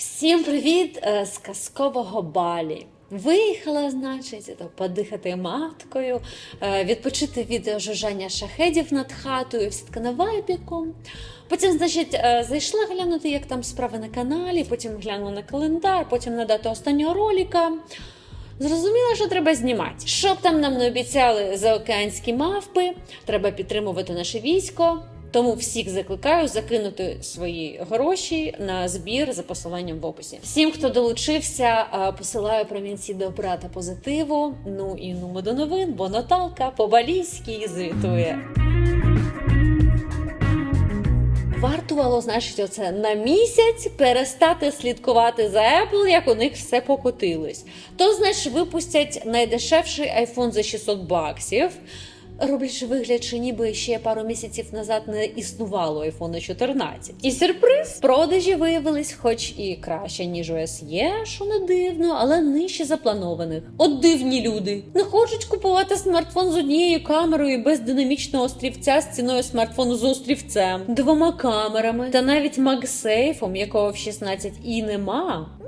Всім привіт е, з казкового балі. Виїхала, значить, то подихати маткою, е, відпочити від жужжання шахедів над хатою, всі така на вайбіку. Потім, значить, е, зайшла глянути, як там справи на каналі, потім глянула на календар, потім на дату останнього роліка. Зрозуміла, що треба знімати. Щоб там нам не обіцяли заокеанські мавпи, треба підтримувати наше військо. Тому всіх закликаю закинути свої гроші на збір за посиланням в описі. Всім, хто долучився, посилаю промінці добра та позитиву. Ну і нумо до новин, бо Наталка по-балійськи звітує. Вартувало, значить, оце на місяць перестати слідкувати за Apple, як у них все покотилось. То, значить, випустять найдешевший iPhone за 600 баксів. Роблячи вигляд, що ніби ще пару місяців назад не існувало iPhone 14. І сюрприз! Продажі виявились хоч і краще, ніж у SE, що не дивно, але нижче запланованих. От дивні люди не хочуть купувати смартфон з однією камерою без динамічного острівця з ціною смартфону з острівцем, двома камерами та навіть MagSafe, якого в 16 і нема.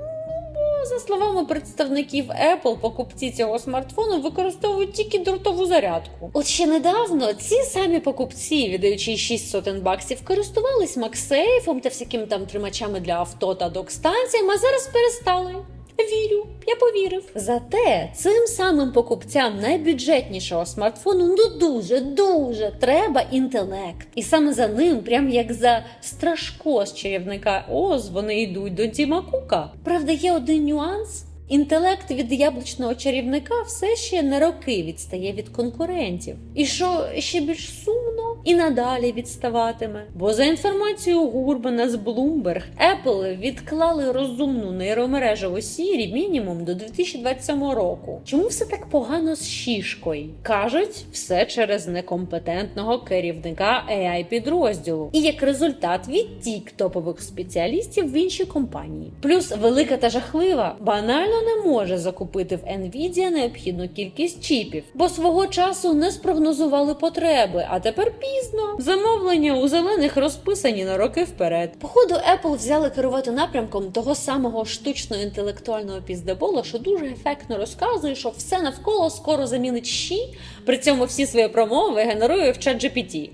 За словами представників Apple, покупці цього смартфону використовують тільки дротову зарядку. От ще недавно ці самі покупці, віддаючи 6 сотень баксів, користувались Максейфом та всякими там тримачами для авто та док-станціям, а зараз перестали. Вірю, я повірив. Зате цим самим покупцям найбюджетнішого смартфону ну дуже дуже треба інтелект. І саме за ним, прям як за страшко з чарівника Оз, вони йдуть до Тіма Кука. Правда, є один нюанс. Інтелект від яблучного чарівника все ще на роки відстає від конкурентів. І що ще більш сумно, і надалі відставатиме. Бо за інформацією Гурбана з Bloomberg, Apple відклали розумну нейромережеву Siri мінімум до 2027 року. Чому все так погано з шішкою? Кажуть, все через некомпетентного керівника AI підрозділу. І як результат відтік топових спеціалістів в інші компанії. Плюс велика та жахлива банально не може закупити в Nvidia необхідну кількість чіпів, бо свого часу не спрогнозували потреби, а тепер пізно. Замовлення у зелених розписані на роки вперед. Походу, Apple взяли керувати напрямком того самого штучно-інтелектуального піздебола, що дуже ефектно розказує, що все навколо скоро замінить щі, при цьому всі свої промови генерує в чат GPT.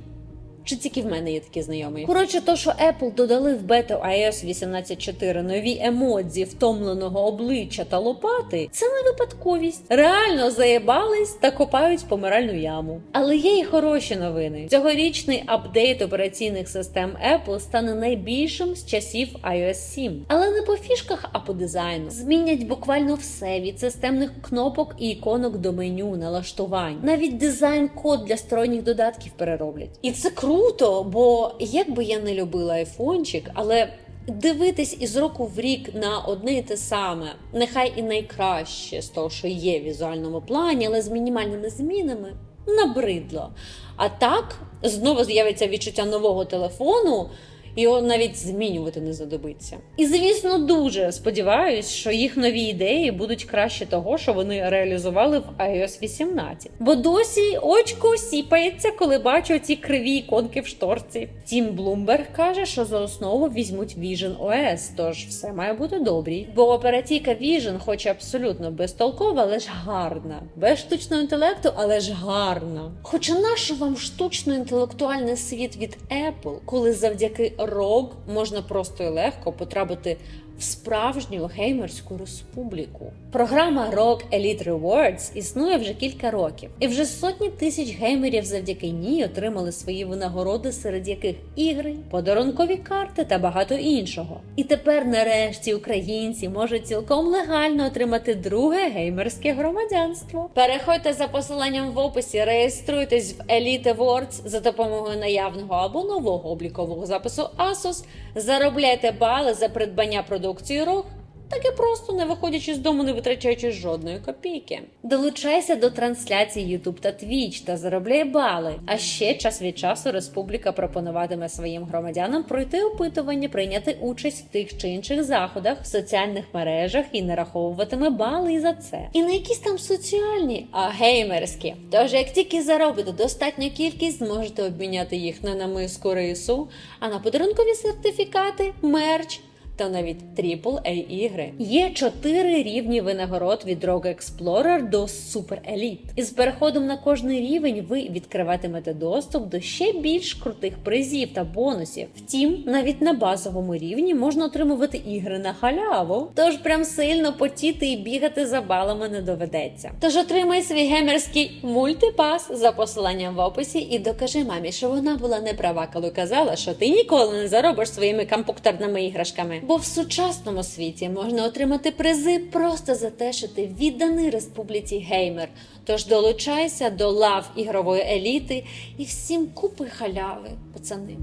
Чи тільки в мене є такі знайомі? Коротше, то, що Apple додали в бету iOS 18.4 нові емодзі втомленого обличчя та лопати, це не випадковість. Реально заєбались та копають помиральну яму. Але є й хороші новини. Цьогорічний апдейт операційних систем Apple стане найбільшим з часів iOS 7. Але не по фішках, а по дизайну. Змінять буквально все від системних кнопок і іконок до меню, налаштувань. Навіть дизайн-код для сторонніх додатків перероблять. І це круто, бо як би я не любила айфончик, але. Дивитись із року в рік на одне і те саме, нехай і найкраще з того, що є в візуальному плані, але з мінімальними змінами, набридло. А так знову з'явиться відчуття нового телефону, його навіть змінювати не задобиться. І звісно, дуже сподіваюсь, що їх нові ідеї будуть краще того, що вони реалізували в iOS 18. Бо досі очко сіпається, коли бачу ці криві іконки в шторці. Тім Блумберг каже, що за основу візьмуть Vision OS, тож все має бути добрі. Бо оператійка Vision, хоч абсолютно безтолкова, але ж гарна, без штучного інтелекту, але ж гарна. Хоча нащо вам штучно-інтелектуальний світ від Apple, коли завдяки ROG можна просто і легко потрапити в справжню геймерську республіку. Програма ROG Elite Rewards існує вже кілька років, і вже сотні тисяч геймерів завдяки ній отримали свої винагороди, серед яких ігри, подарункові карти та багато іншого. І тепер, нарешті, українці можуть цілком легально отримати друге геймерське громадянство. Переходьте за посиланням в описі, реєструйтесь в Elite Awards за допомогою наявного або нового облікового запису Asus, заробляйте бали за придбання продукції ROG, так і просто не виходячи з дому, не витрачаючи жодної копійки. Долучайся до трансляцій YouTube та Twitch та заробляй бали. А ще час від часу Республіка пропонуватиме своїм громадянам пройти опитування, прийняти участь в тих чи інших заходах в соціальних мережах і нараховуватиме бали за це. І не якісь там соціальні, а геймерські. Тож, як тільки заробите достатню кількість, зможете обміняти їх не на миску рису, а на подарункові сертифікати, мерч та навіть AAA ігри. Є чотири рівні винагород від Rogue Explorer до Super Elite. І з переходом на кожний рівень ви відкриватимете доступ до ще більш крутих призів та бонусів. Втім, навіть на базовому рівні можна отримувати ігри на халяву. Тож прям сильно потіти і бігати за балами не доведеться. Тож отримай свій геймерський мультипас за посиланням в описі і докажи мамі, що вона була не права, коли казала, що ти ніколи не заробиш своїми компуктерними іграшками. Бо в сучасному світі можна отримати призи просто за те, що ти відданий республіці геймер. Тож долучайся до лав ігрової еліти і всім купи халяви, пацани.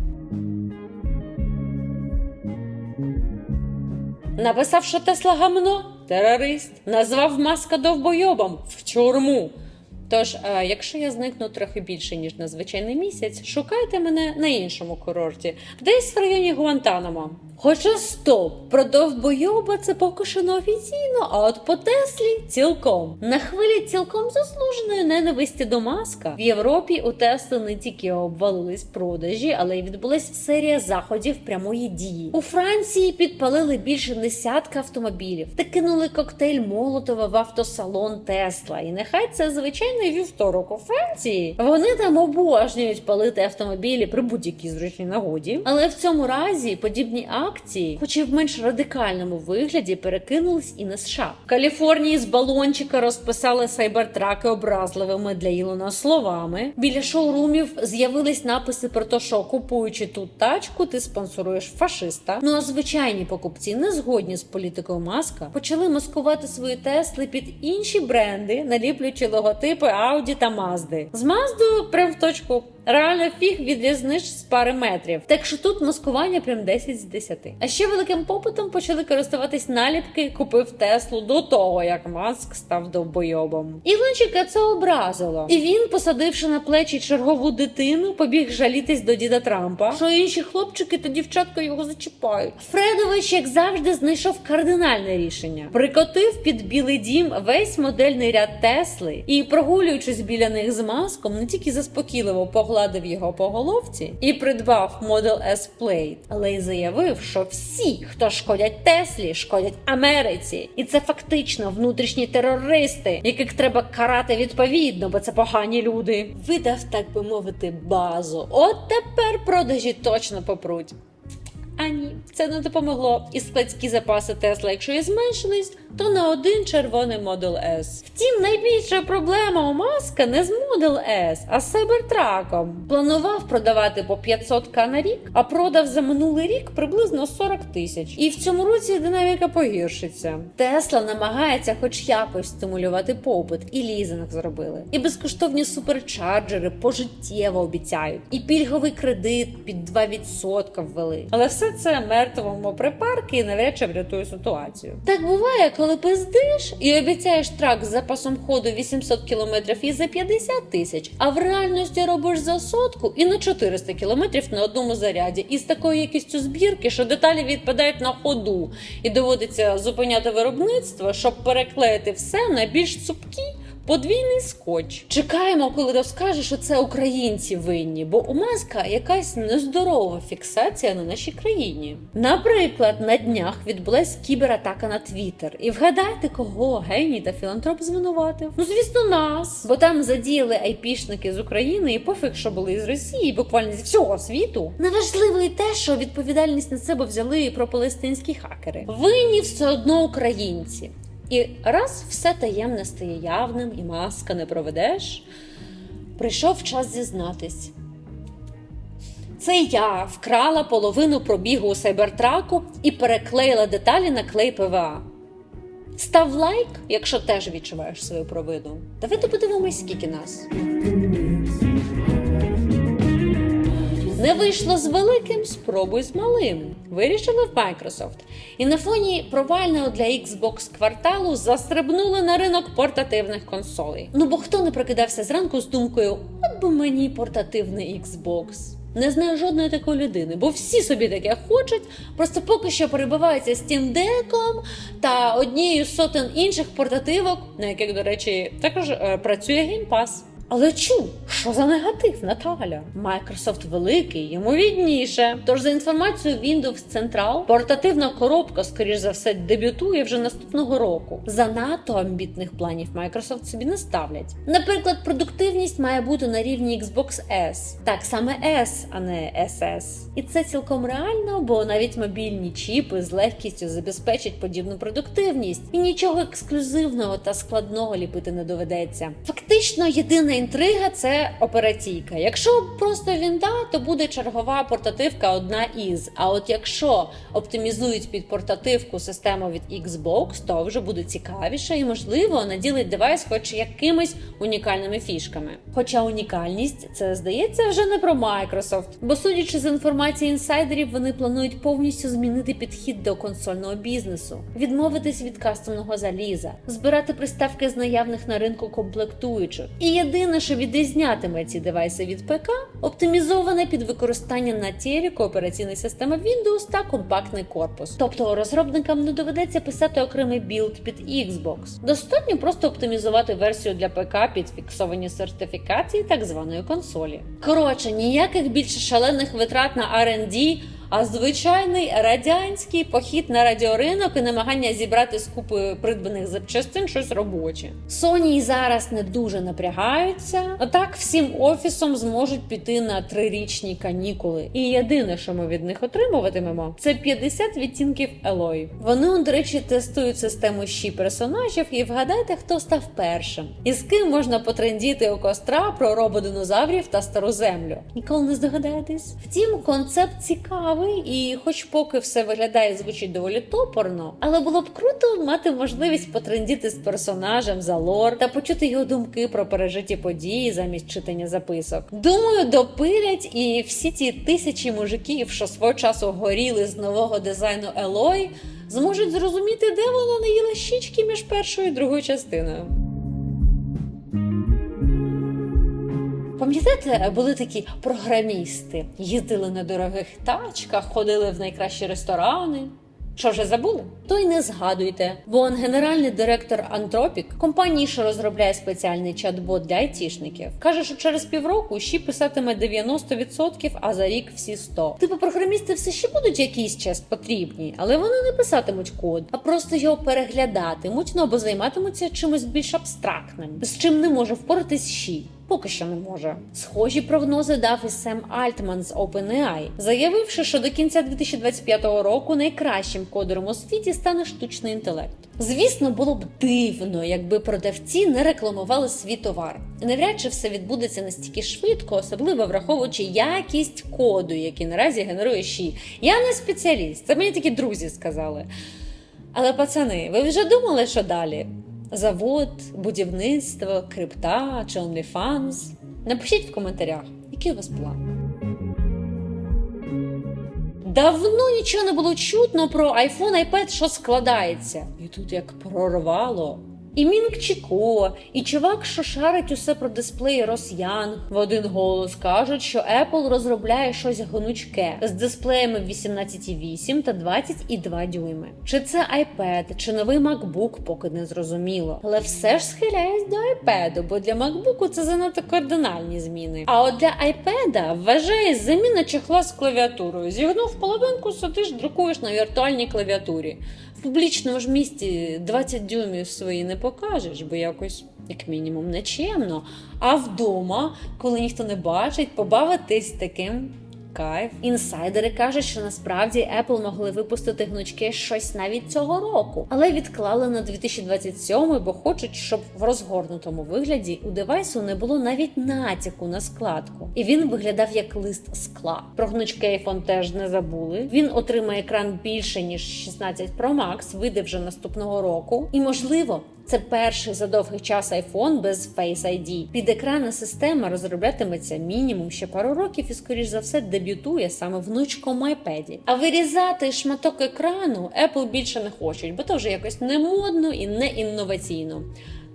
Написав, що Тесла гамно терорист, назвав маска довбойобом в тюрму. Тож, е, якщо я зникну трохи більше ніж на звичайний місяць, шукайте мене на іншому курорті, десь в районі Гуантанамо. Хоча стоп, про довбойоба це поки що не офіційно, а от по Теслі цілком. На хвилі цілком заслуженої ненависті до маска в Європі у Тесли не тільки обвалились продажі, але й відбулась серія заходів прямої дії. У Франції підпалили більше десятка автомобілів та кинули коктейль Молотова в автосалон Тесла. І нехай це звичайний вівторок у Франції. Вони там обожнюють палити автомобілі при будь-якій зручній нагоді. Але в цьому разі подібні акції, хоч і в менш радикальному вигляді, перекинулись і на США. В Каліфорнії з балончика розписали сайбертраки образливими для Ілона словами. Біля шоурумів з'явились написи про те, що купуючи тут тачку, ти спонсоруєш фашиста. Ну а звичайні покупці, не згодні з політикою маска, почали маскувати свої тесли під інші бренди, наліплюючи логотипи Audi та Mazda. З Мазду прям в точку. Реально фіг відрізниш з пари метрів. Так що тут маскування прям 10 з 10. А ще великим попитом почали користуватись наліпки купив Теслу до того, як Маск став довбойобом. Ілончика це образило. І він, посадивши на плечі чергову дитину, побіг жалітись до діда Трампа, що інші хлопчики та дівчатка його зачіпають. Фредович, як завжди, знайшов кардинальне рішення. Прикотив під білий дім весь модельний ряд Тесли і, прогулюючись біля них з маском, не тільки заспокійливо погладив його по головці і придбав Model S Plate, але й заявив, що всі, хто шкодять Теслі, шкодять Америці, і це фактично внутрішні терористи, яких треба карати відповідно, бо це погані люди. Видав, так би мовити, базу. От тепер продажі точно попруть. А ні, це не допомогло. І складські запаси Тесла, якщо і зменшились, то на один червоний Model S. Втім, найбільша проблема у маска не з Model S, а з Cybertruck. Планував продавати по 500к на рік, а продав за минулий рік приблизно 40 тисяч. І в цьому році динаміка погіршиться. Тесла намагається хоч якось стимулювати попит, і лізинг зробили. І безкоштовні суперчарджери пожиттєво обіцяють. І пільговий кредит під 2% ввели. Але все це мертвому припарки і навряд чи врятує ситуацію. Так буває, коли пиздиш і обіцяєш трак з запасом ходу 800 км і за 50 тисяч, а в реальності робиш за сотку і на 400 км на одному заряді, і з такою якістю збірки, що деталі відпадають на ходу, і доводиться зупиняти виробництво, щоб переклеїти все на більш цупкі. Подвійний скотч. Чекаємо, коли розкаже, що це українці винні, бо у маска якась нездорова фіксація на нашій країні. Наприклад, на днях відбулась кібератака на Твіттер. І вгадайте, кого геній та філантроп звинуватив? Ну, звісно, нас. Бо там задіяли айпішники з України і пофіг, що були з Росії, буквально зі всього світу. Неважливо і те, що відповідальність на себе взяли і пропалестинські хакери. Винні все одно українці. І раз все таємне стає явним і маска не проведеш, прийшов час зізнатись. Це я вкрала половину пробігу у сайбертраку і переклеїла деталі на клей ПВА. Став лайк, якщо теж відчуваєш свою провину. Давайте подивимось, скільки нас. Не вийшло з великим, спробуй з малим. Вирішили в Microsoft. І на фоні провального для Xbox кварталу застрибнули на ринок портативних консолей. Ну бо хто не прокидався зранку з думкою, от би мені портативний Xbox. Не знаю жодної такої людини, бо всі собі таке хочуть, просто поки що перебиваються Steam Deck та однією сотень інших портативок, на яких, до речі, також е, працює Game Pass. Але чу, що за негатив, Наталя? Microsoft великий, йому відніше. Тож за інформацією Windows Central, портативна коробка, скоріш за все, дебютує вже наступного року. Занадто амбітних планів Microsoft собі не ставлять. Наприклад, продуктивність має бути на рівні Xbox S. Так саме S, а не SS. І це цілком реально, бо навіть мобільні чіпи з легкістю забезпечать подібну продуктивність, і нічого ексклюзивного та складного ліпити не доведеться. Фактично, інтрига це операційка. Якщо просто вінда, то буде чергова портативка одна із. А от якщо оптимізують під портативку систему від Xbox, то вже буде цікавіше і можливо наділить девайс хоч якимись унікальними фішками. Хоча унікальність це здається вже не про Microsoft, бо судячи з інформації інсайдерів, вони планують повністю змінити підхід до консольного бізнесу, відмовитись від кастомного заліза, збирати приставки з наявних на ринку комплектуючих. І єдине, що відрізнятиме ці девайси від ПК, оптимізоване під використання на телеку операційної системи Windows та компактний корпус. Тобто розробникам не доведеться писати окремий білд під Xbox. Достатньо просто оптимізувати версію для ПК під фіксовані сертифікації так званої консолі. Коротше, ніяких більше шалених витрат на R&D, а звичайний радянський похід на радіоринок і намагання зібрати з купи придбаних запчастин щось робоче. Sony зараз не дуже напрягаються. А так всім офісом зможуть піти на трирічні канікули. І єдине, що ми від них отримуватимемо, це 50 відтінків Eloy. Вони, до речі, тестують систему щі персонажів, і вгадайте, хто став першим, і з ким можна потрендіти у костра про рободинозаврів та стару землю. Ніколи не здогадаєтесь. Втім, концепт цікавий, і хоч поки все виглядає звучить доволі топорно, але було б круто мати можливість потрендіти з персонажем за лор та почути його думки про пережиті події замість читання записок. Думаю, допилять і всі ті тисячі мужиків, що свого часу горіли з нового дизайну Елой, зможуть зрозуміти, де вона не їла щічки між першою і другою частиною. Пам'ятаєте, були такі програмісти, їздили на дорогих тачках, ходили в найкращі ресторани. Що вже забули? То й не згадуйте. Бо генеральний директор Anthropic, компанії, що розробляє спеціальний чат-бот для айтішників, каже, що через півроку ще писатиме 90%, а за рік всі 100%. Типу, програмісти все ще будуть якийсь час потрібні, але вони не писатимуть код, а просто його переглядатимуть, ну або займатимуться чимось більш абстрактним, з чим не може впоратись щі. Поки що не може. Схожі прогнози дав і Сем Альтман з OpenAI, заявивши, що до кінця 2025 року найкращим кодером у світі стане штучний інтелект. Звісно, було б дивно, якби продавці не рекламували свій товар. Навряд чи все відбудеться настільки швидко, особливо враховуючи якість коду, який наразі генерує Ші. Я не спеціаліст, це мені такі друзі сказали. Але пацани, ви вже думали, що далі? Завод, будівництво, крипта чи OnlyFans? Напишіть в коментарях, який у вас план. Давно нічого не було чутно про iPhone, iPad, що складається. І тут як прорвало. І Мінк Чіко, і чувак, що шарить усе про дисплеї Росянг, в один голос кажуть, що Apple розробляє щось гнучке з дисплеями 18,8 та 20,2 дюйми. Чи це iPad, чи новий MacBook, поки не зрозуміло. Але все ж схиляюсь до iPad, бо для MacBook це занадто кардинальні зміни. А от для iPad вважає заміна чехла з клавіатурою. Зігнув половинку, сидиш, друкуєш на віртуальній клавіатурі. Публічному ж місті 20 дюймів свої не покажеш, бо якось, як мінімум, нечемно. А вдома, коли ніхто не бачить, побавитись таким. Кайф. Інсайдери кажуть, що насправді Apple могли випустити гнучке щось навіть цього року, але відклали на 2027, бо хочуть, щоб в розгорнутому вигляді у девайсу не було навіть натяку на складку, і він виглядав як лист скла. Про гнучкий iPhone теж не забули. Він отримає екран більше ніж 16 Pro Max, вийде вже наступного року, і можливо. Це перший за довгий час iPhone без Face ID. Підекранна система розроблятиметься мінімум ще пару років і, скоріш за все, дебютує саме внучком iPad. А вирізати шматок екрану Apple більше не хочуть, бо то вже якось не модно і не інноваційно.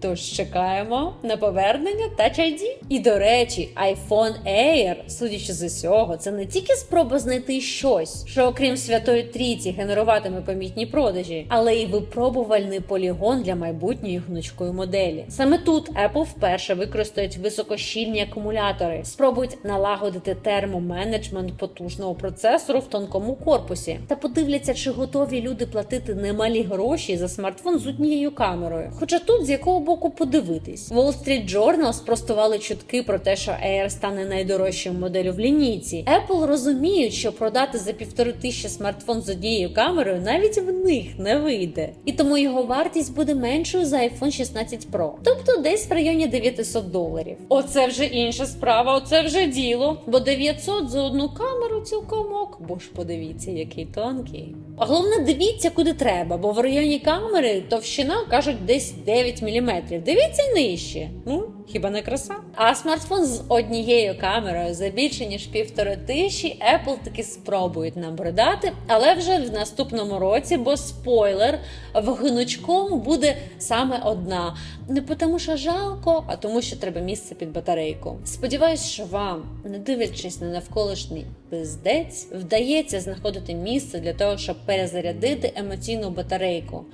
Тож чекаємо на повернення Touch ID. І до речі, iPhone Air, судячи з усього, це не тільки спроба знайти щось, що окрім святої трійці генеруватиме помітні продажі, але й випробувальний полігон для майбутньої гнучкої моделі. Саме тут Apple вперше використають високощільні акумулятори, спробують налагодити термоменеджмент потужного процесору в тонкому корпусі та подивляться, чи готові люди платити немалі гроші за смартфон з однією камерою. Хоча тут з якого боку подивитись, Wall Street Journal спростували чутки про те, що Air стане найдорожчою моделлю в лінійці. Apple розуміють, що продати за півтори тисячі смартфон з однією камерою навіть в них не вийде, і тому його вартість буде меншою за iPhone 16 Pro, тобто десь в районі 900 доларів. Оце вже інша справа, оце вже діло. Бо 900 за одну камеру цілком ок, бо ж подивіться, який тонкий. А головне, дивіться, куди треба, бо в районі камери товщина кажуть десь 9 мм. Дивіться нижче. Ну, хіба не краса? А смартфон з однією камерою за більше ніж півтори тисячі Apple таки спробують нам продати, але вже в наступному році, бо спойлер, в гнучкому буде саме одна. Не тому, що жалко, а тому, що треба місце під батарейку. Сподіваюсь, що вам, не дивлячись на навколишній пиздець, вдається знаходити місце для того, щоб перезарядити емоційну батарейку.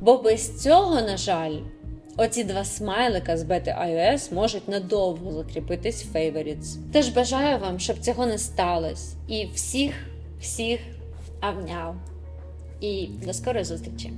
Бо без цього, на жаль, оці два смайлика з бети iOS можуть надовго закріпитись в favorites. Тож бажаю вам, щоб цього не сталося. І всіх, всіх авняв. І до скорої зустрічі!